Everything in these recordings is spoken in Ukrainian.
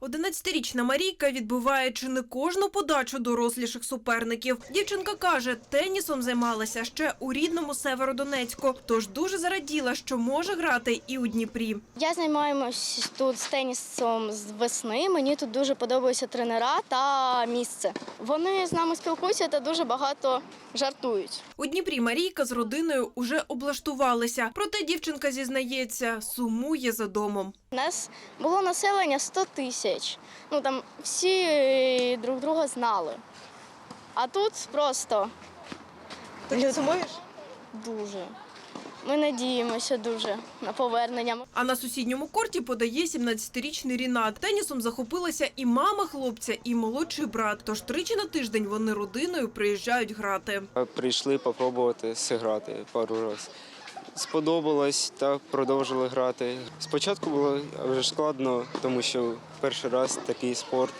11-річна Марійка відбиває чи не кожну подачу доросліших суперників. Дівчинка каже, тенісом займалася ще у рідному Северодонецьку, тож дуже зараділа, що може грати і у Дніпрі. Я займаюся тут з тенісом з весни. Мені тут дуже подобаються тренера та місце. Вони з нами спілкуються та дуже багато жартують. У Дніпрі Марійка з родиною уже облаштувалися. Проте дівчинка зізнається, сумує за домом. У нас було населення 100 тисяч. Ну там всі е, друг друга знали. А тут просто Ти сумуєш? дуже. Ми надіємося дуже на повернення. А на сусідньому корті подає 17-річний Рінат. Тенісом захопилася і мама хлопця, і молодший брат. Тож тричі на тиждень вони родиною приїжджають грати. Прийшли попробувати зіграти пару разів. Сподобалось та продовжили грати. Спочатку було вже складно, тому що перший раз такий спорт,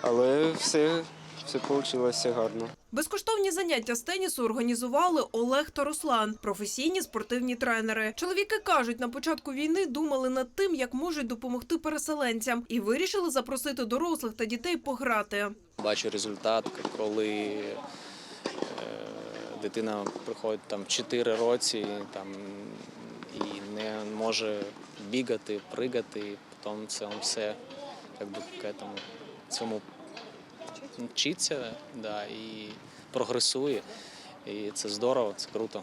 але все, все вийшло гарно. Безкоштовні заняття з тенісу організували Олег та Руслан, професійні спортивні тренери. Чоловіки кажуть, на початку війни думали над тим, як можуть допомогти переселенцям, і вирішили запросити дорослих та дітей пограти. Бачу результат, коли дитина приходить там 4 році там, і не може бігати, пригати, і потім це все як би, к этому, цьому вчиться да, і прогресує. І це здорово, це круто.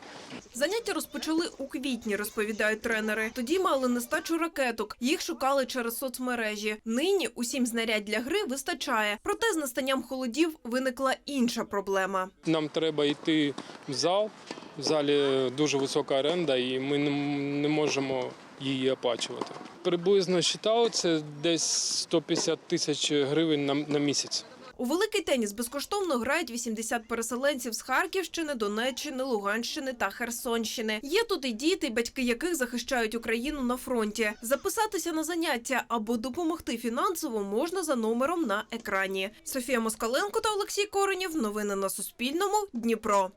Заняття розпочали у квітні, розповідають тренери. Тоді мали нестачу ракеток. Їх шукали через соцмережі. Нині усім знарядь для гри вистачає. Проте з настанням холодів виникла інша проблема. Нам треба йти в зал. В залі дуже висока оренда, і ми не можемо її оплачувати. Приблизно считав, це десь 150 тисяч гривень на місяць. У великий теніс безкоштовно грають 80 переселенців з Харківщини, Донеччини, Луганщини та Херсонщини. Є тут і діти, батьки яких захищають Україну на фронті. Записатися на заняття або допомогти фінансово можна за номером на екрані. Софія Москаленко та Олексій Коренєв. Новини на Суспільному. Дніпро.